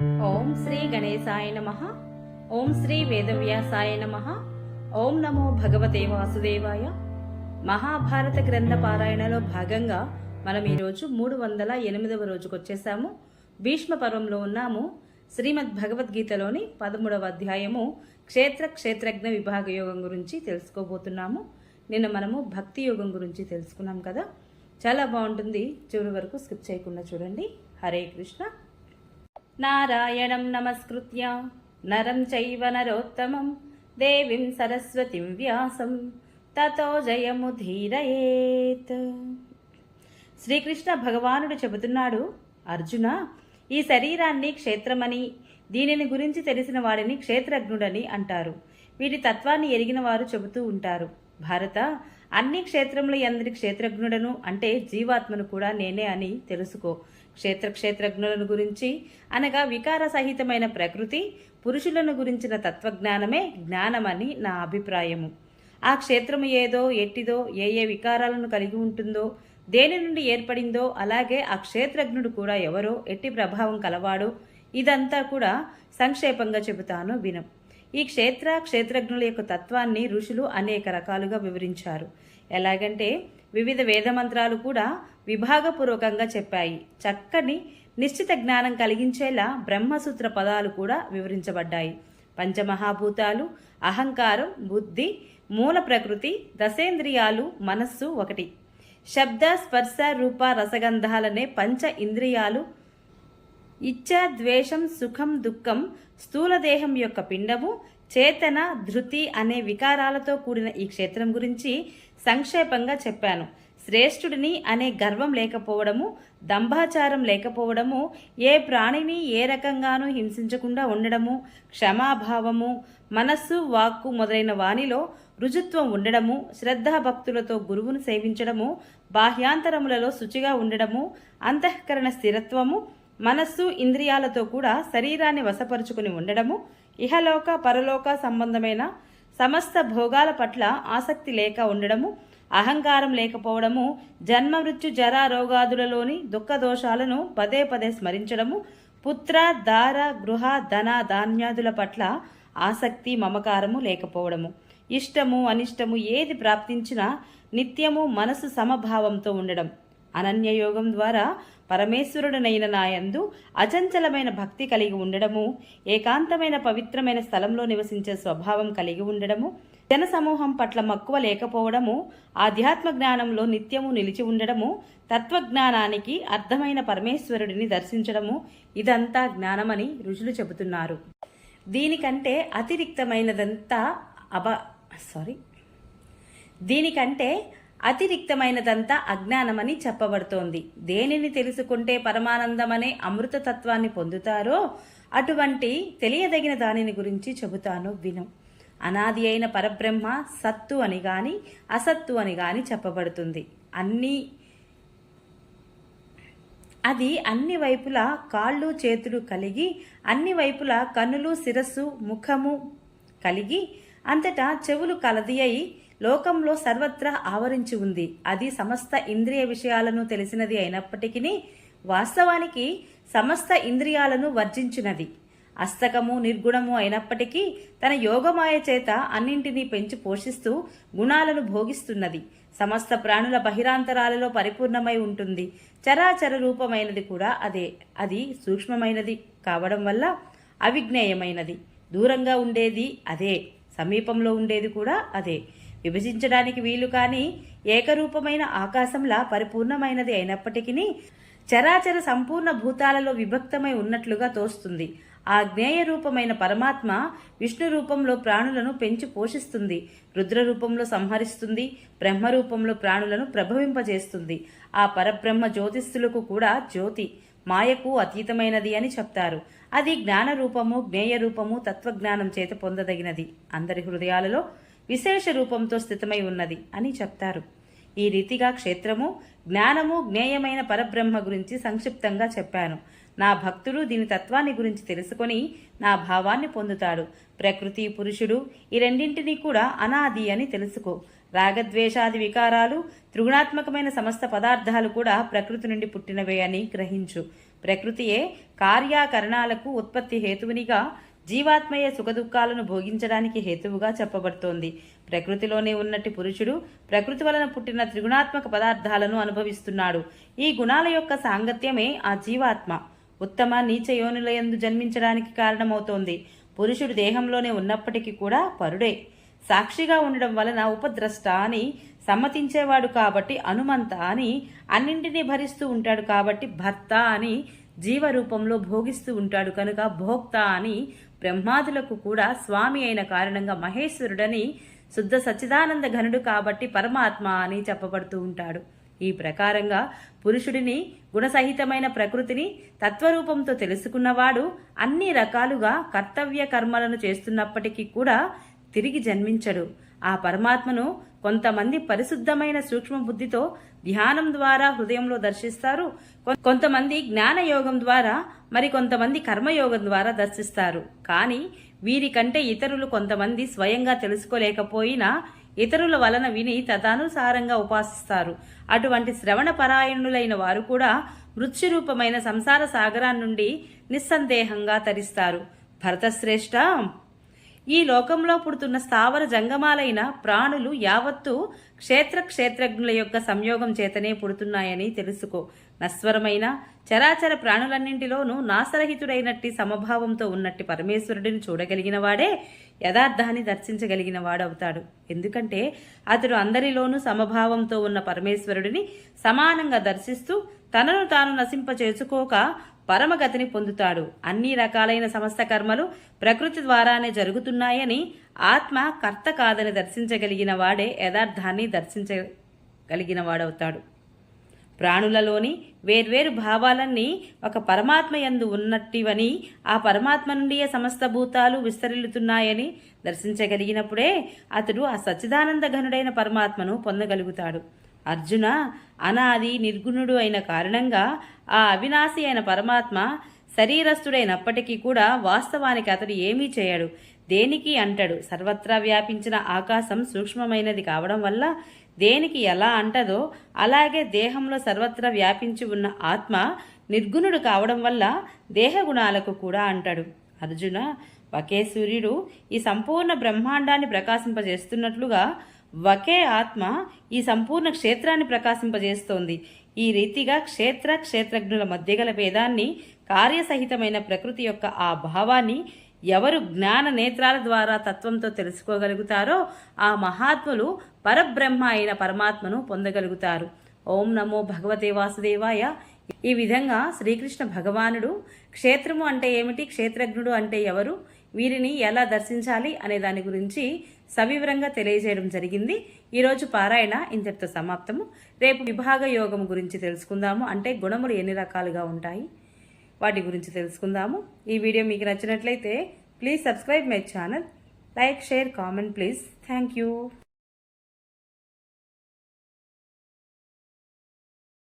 ఓం శ్రీ గణేశాయ నమ. ఓం శ్రీ వేదవ్యాసాయ నమ. ఓం నమో భగవతే వాసుదేవాయ. మహాభారత గ్రంథ పారాయణలో భాగంగా మనం ఈరోజు మూడు వందల ఎనిమిదవ రోజుకు వచ్చేసాము భీష్మ పర్వంలో ఉన్నాము. శ్రీమద్ భగవద్గీతలోని పదమూడవ అధ్యాయము క్షేత్ర క్షేత్రజ్ఞ విభాగ యోగం గురించి తెలుసుకోబోతున్నాము. నిన్న మనము భక్తి యోగం గురించి తెలుసుకున్నాం కదా. చాలా బాగుంటుంది. చివరి వరకు స్కిప్ చేయకుండా చూడండి. హరే కృష్ణ. నారాయణం నమస్కృత్య. నరం చైవ నరోత్తమం. దేవీం సరస్వతిం వ్యాసం. తతో జయముధీరయేత్ శ్రీకృష్ణ భగవానుడు చెబుతున్నాడు అర్జున ఈ శరీరాన్ని క్షేత్రమని దీనిని గురించి తెలిసిన వాడిని క్షేత్రజ్ఞుడని అంటారు. వీటి తత్వాన్ని ఎరిగిన వారు చెబుతూ ఉంటారు. భారత అన్ని క్షేత్రముల ఎందరి క్షేత్రజ్ఞుడను అంటే జీవాత్మను కూడా నేనే అని తెలుసుకో. క్షేత్ర క్షేత్రజ్ఞులను గురించి అనగా వికార సహితమైన ప్రకృతి పురుషులను గురించిన తత్వజ్ఞానమే జ్ఞానమని నా అభిప్రాయము. ఆ క్షేత్రము ఏదో ఎట్టిదో ఏ ఏ వికారాలను కలిగి ఉంటుందో దేని నుండి ఏర్పడిందో అలాగే ఆ క్షేత్రజ్ఞుడు కూడా ఎవరో ఎట్టి ప్రభావం కలవాడో ఇదంతా కూడా సంక్షేపంగా చెబుతాను వినం. ఈ క్షేత్ర క్షేత్రజ్ఞుల యొక్క తత్వాన్ని ఋషులు అనేక రకాలుగా వివరించారు. ఎలాగంటే వివిధ వేదమంత్రాలు కూడా విభాగపూర్వకంగా చెప్పాయి. చక్కని నిశ్చిత జ్ఞానం కలిగించేలా బ్రహ్మసూత్ర పదాలు కూడా వివరించబడ్డాయి. పంచమహాభూతాలు అహంకారం బుద్ధి మూల ప్రకృతి దశేంద్రియాలు మనస్సు ఒకటి. శబ్ద స్పర్శ రూప రసగంధాలనే పంచ ఇంద్రియాలు. ఇచ్చ ద్వేషం సుఖం దుఃఖం స్థూలదేహం యొక్క పిండము చేతన ధృతి అనే వికారాలతో కూడిన ఈ క్షేత్రం గురించి సంక్షేపంగా చెప్పాను. శ్రేష్ఠుడిని అనే గర్వం లేకపోవడము దంభాచారం లేకపోవడము ఏ ప్రాణిని ఏ రకంగానూ హింసించకుండా ఉండడము క్షమాభావము మనస్సు వాక్కు మొదలైన వానిలో రుజుత్వం ఉండడము శ్రద్ధాభక్తులతో గురువును సేవించడము బాహ్యాంతరములలో శుచిగా ఉండడము అంతఃకరణ స్థిరత్వము మనస్సు ఇంద్రియాలతో కూడా శరీరాన్ని వశపరుచుకుని ఉండడము ఇహలోక పరలోక సంబంధమైన సమస్త భోగాల పట్ల ఆసక్తి లేక ఉండడము అహంకారం లేకపోవడము జన్మ మృత్యు జరా రోగాదులలోని దుఃఖ దోషాలను పదే పదే స్మరించడము పుత్ర దార గృహ ధన ధాన్యాదుల పట్ల ఆసక్తి మమకారము లేకపోవడము. ఇష్టము అనిష్టము ఏది ప్రాప్తించినా నిత్యము మనసు సమభావంతో ఉండడం. అనన్యయోగం ద్వారా పరమేశ్వరుడనైన నాయందు అచంచలమైన భక్తి కలిగి ఉండడము ఏకాంతమైన పవిత్రమైన స్థలంలో నివసించే స్వభావం కలిగి ఉండడము జన సమూహం పట్ల మక్కువ లేకపోవడము ఆధ్యాత్మ జ్ఞానంలో నిత్యము నిలిచి ఉండడము తత్వజ్ఞానానికి అర్థమైన పరమేశ్వరుడిని దర్శించడము ఇదంతా జ్ఞానమని ఋషులు చెబుతున్నారు. దీనికంటే అతిరిక్తమైనదంతా అబ సారీ దీనికంటే అతిరిక్తమైనదంతా అజ్ఞానమని చెప్పబడుతోంది. దేనిని తెలుసుకుంటే పరమానందమనే అమృత తత్వాన్ని పొందుతారో అటువంటి తెలియదగిన దానిని గురించి చెబుతాను విను. అనాది అయిన పరబ్రహ్మ సత్తు అని గాని అసత్తు అని గాని చెప్పబడుతుంది. అన్ని అది అన్ని వైపులా కాళ్ళు చేతులు కలిగి అన్ని వైపులా కన్నులు శిరస్సు ముఖము కలిగి అంతటా చెవులు కలది అయి లోకంలో సర్వత్రా ఆవరించి ఉంది. అది సమస్త ఇంద్రియ విషయాలను తెలిసినది అయినప్పటికీ వాస్తవానికి సమస్త ఇంద్రియాలను వర్జించినది. అస్తకము నిర్గుణము అయినప్పటికీ తన యోగమాయ చేత అన్నింటినీ పెంచి పోషిస్తూ గుణాలను భోగిస్తున్నది. సమస్త ప్రాణుల బహిరాంతరాలలో పరిపూర్ణమై ఉంటుంది. చరాచర రూపమైనది కూడా అదే. అది సూక్ష్మమైనది కావడం వల్ల అవిజ్ఞేయమైనది. దూరంగా ఉండేది అదే. సమీపంలో ఉండేది కూడా అదే. విభజించడానికి వీలు కాని ఏకరూపమైన ఆకాశంలా పరిపూర్ణమైనది అయినప్పటికీ చరాచర సంపూర్ణ భూతాలలో విభక్తమై ఉన్నట్లుగా తోస్తుంది. ఆ జ్ఞేయ రూపమైన పరమాత్మ విష్ణు రూపంలో ప్రాణులను పెంచి పోషిస్తుంది రుద్ర రూపంలో సంహరిస్తుంది బ్రహ్మ రూపంలో ప్రాణులను ప్రభవింపజేస్తుంది. ఆ పరబ్రహ్మ జ్యోతిస్సులకు కూడా జ్యోతి మాయకు అతీతమైనది అని చెప్తారు. అది జ్ఞాన రూపము జ్ఞేయ రూపము తత్వజ్ఞానం చేత పొందదగినది. అందరి హృదయాలలో విశేష రూపంతో స్థితమై ఉన్నది అని చెప్తారు. ఈ రీతిగా క్షేత్రము జ్ఞానము జ్ఞేయమైన పరబ్రహ్మ గురించి సంక్షిప్తంగా చెప్పాను. నా భక్తుడు దీని తత్వాన్ని గురించి తెలుసుకొని నా భావాన్ని పొందుతాడు. ప్రకృతి పురుషుడు ఈ రెండింటినీ కూడా అనాది అని తెలుసుకో. రాగద్వేషాది వికారాలు త్రిగుణాత్మకమైన సమస్త పదార్థాలు కూడా ప్రకృతి నుండి పుట్టినవే అని గ్రహించు. ప్రకృతియే కార్యాకరణాలకు ఉత్పత్తి హేతువునిగా జీవాత్మయ సుఖదుఖాలను భోగించడానికి హేతువుగా చెప్పబడుతోంది. ప్రకృతిలోనే ఉన్నట్టు పురుషుడు ప్రకృతి వలన పుట్టిన త్రిగుణాత్మక పదార్థాలను అనుభవిస్తున్నాడు. ఈ గుణాల యొక్క సాంగత్యమే ఆ జీవాత్మ. ఉత్తమ నీచ యోనులయందు జన్మించడానికి కారణమవుతోంది. పురుషుడు దేహంలోనే ఉన్నప్పటికీ కూడా పరుడే. సాక్షిగా ఉండడం వలన ఉపద్రష్ట అని సమ్మతించేవాడు కాబట్టి హనుమంత అని అన్నింటినీ భరిస్తూ ఉంటాడు కాబట్టి భర్త అని జీవరూపంలో భోగిస్తూ ఉంటాడు కనుక భోక్త అని బ్రహ్మాదులకు కూడా స్వామి అయిన కారణంగా మహేశ్వరుడని శుద్ధ సచ్చిదానంద ఘనుడు కాబట్టి పరమాత్మ అని చెప్పబడుతూ ఉంటాడు. ఈ ప్రకారంగా పురుషుడిని గుణసహితమైన ప్రకృతిని తత్వరూపంతో తెలుసుకున్నవాడు అన్ని రకాలుగా కర్తవ్య కర్మలను చేస్తున్నప్పటికీ కూడా తిరిగి జన్మించడు. ఆ పరమాత్మను కొంతమంది పరిశుద్ధమైన సూక్ష్మ బుద్ధితో ధ్యానం ద్వారా హృదయంలో దర్శిస్తారు. కొంతమంది జ్ఞానయోగం ద్వారా మరి కొంతమంది కర్మయోగం ద్వారా దర్శిస్తారు. కానీ వీరికంటే ఇతరులు కొంతమంది స్వయంగా తెలుసుకోలేకపోయినా ఇతరుల వలన విని తదనుసారంగా ఉపాసిస్తారు. అటువంటి శ్రవణ పరాయణులైన వారు కూడా మృత్యురూపమైన సంసార సాగరాన్ని నుండి నిస్సందేహంగా తరిస్తారు. భరతశ్రేష్ఠ! ఈ లోకంలో పుడుతున్న స్థావర జంగమాలైన ప్రాణులు యావత్తు క్షేత్ర క్షేత్రజ్ఞుల యొక్క సంయోగం చేతనే పుడుతున్నాయని తెలుసుకో. నస్వరమైన చరాచర ప్రాణులన్నింటిలోనూ నాసరహితుడైనట్టి సమభావంతో ఉన్నట్టి పరమేశ్వరుడిని చూడగలిగిన వాడే యథార్థాన్ని దర్శించగలిగిన వాడవుతాడు. ఎందుకంటే అతడు అందరిలోనూ సమభావంతో ఉన్న పరమేశ్వరుడిని సమానంగా దర్శిస్తూ తనను తాను నశింపచేసుకోక పరమగతిని పొందుతాడు. అన్ని రకాలైన సమస్త కర్మలు ప్రకృతి ద్వారానే జరుగుతున్నాయని ఆత్మ కర్త కాదని దర్శించగలిగిన వాడే యథార్థాన్ని దర్శించగలిగిన వాడవుతాడు. ప్రాణులలోని వేర్వేరు భావాలన్నీ ఒక పరమాత్మ యందు ఉన్నట్టివని ఆ పరమాత్మ నుండియే సమస్త భూతాలు విస్తరిల్లుతున్నాయని దర్శించగలిగినప్పుడే అతడు ఆ సచ్చిదానంద ఘనుడైన పరమాత్మను పొందగలుగుతాడు. అర్జున అనాది నిర్గుణుడు అయిన కారణంగా ఆ అవినాశి అయిన పరమాత్మ శరీరస్థుడైనప్పటికీ కూడా వాస్తవానికి అతడు ఏమీ చేయడు. దేనికి అంటడు? సర్వత్రా వ్యాపించిన ఆకాశం సూక్ష్మమైనది కావడం వల్ల దేనికి ఎలా అంటదో అలాగే దేహంలో సర్వత్రా వ్యాపించి ఉన్న ఆత్మ నిర్గుణుడు కావడం వల్ల దేహ గుణాలకు కూడా అంటాడు. అర్జున ఒకే సూర్యుడు ఈ సంపూర్ణ బ్రహ్మాండాన్ని ప్రకాశింపజేస్తున్నట్లుగా ఒకే ఆత్మ ఈ సంపూర్ణ క్షేత్రాన్ని ప్రకాశింపజేస్తోంది. ఈ రీతిగా క్షేత్ర క్షేత్రజ్ఞుల మధ్య గల భేదాన్ని కార్యసహితమైన ప్రకృతి యొక్క ఆ భావాన్ని ఎవరు జ్ఞాన నేత్రాల ద్వారా తత్వంతో తెలుసుకోగలుగుతారో ఆ మహాత్ములు పరబ్రహ్మ అయిన పరమాత్మను పొందగలుగుతారు. ఓం నమో భగవతే వాసుదేవాయ. ఈ విధంగా శ్రీకృష్ణ భగవానుడు క్షేత్రము అంటే ఏమిటి? క్షేత్రజ్ఞుడు అంటే ఎవరు? వీరిని ఎలా దర్శించాలి అనే దాని గురించి సవివరంగా తెలియజేయడం జరిగింది. ఈరోజు పారాయణ ఇంతటితో సమాప్తము. రేపు విభాగ యోగం గురించి తెలుసుకుందాము. అంటే గుణములు ఎన్ని రకాలుగా ఉంటాయి? వాటి గురించి తెలుసుకుందాము. ఈ వీడియో మీకు నచ్చినట్లయితే please subscribe my channel like share comment please thank you